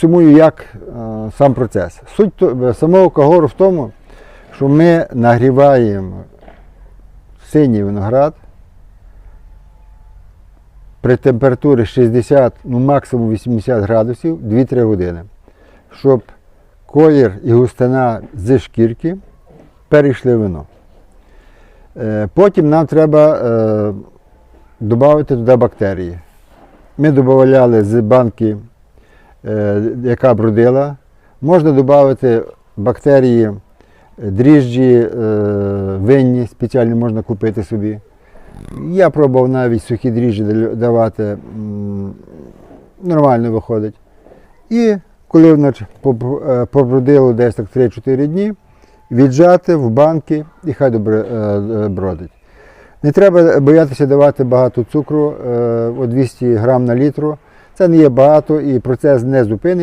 підсумую, як е, сам процес. Суть то- самого кагору в тому, що ми нагріваємо синій виноград при температурі 60, ну максимум 80 градусів 2-3 години, щоб колір і густина зі шкірки перейшли в вино. Е, Потім нам треба е, додати туди бактерії. Ми додавали з банки, е, яка брудила. Можна додати бактерії, е, дріжджі, е, винні, спеціальні можна купити собі. Я пробував навіть сухі дріжджі давати, нормально виходить. І коли воно е, побрудило десь так 3-4 дні, віджати в банки і хай добре е, е, бродить. Не треба боятися давати багато цукру, е, о 200 грам на літру. Це не є багато і процес не зупинить.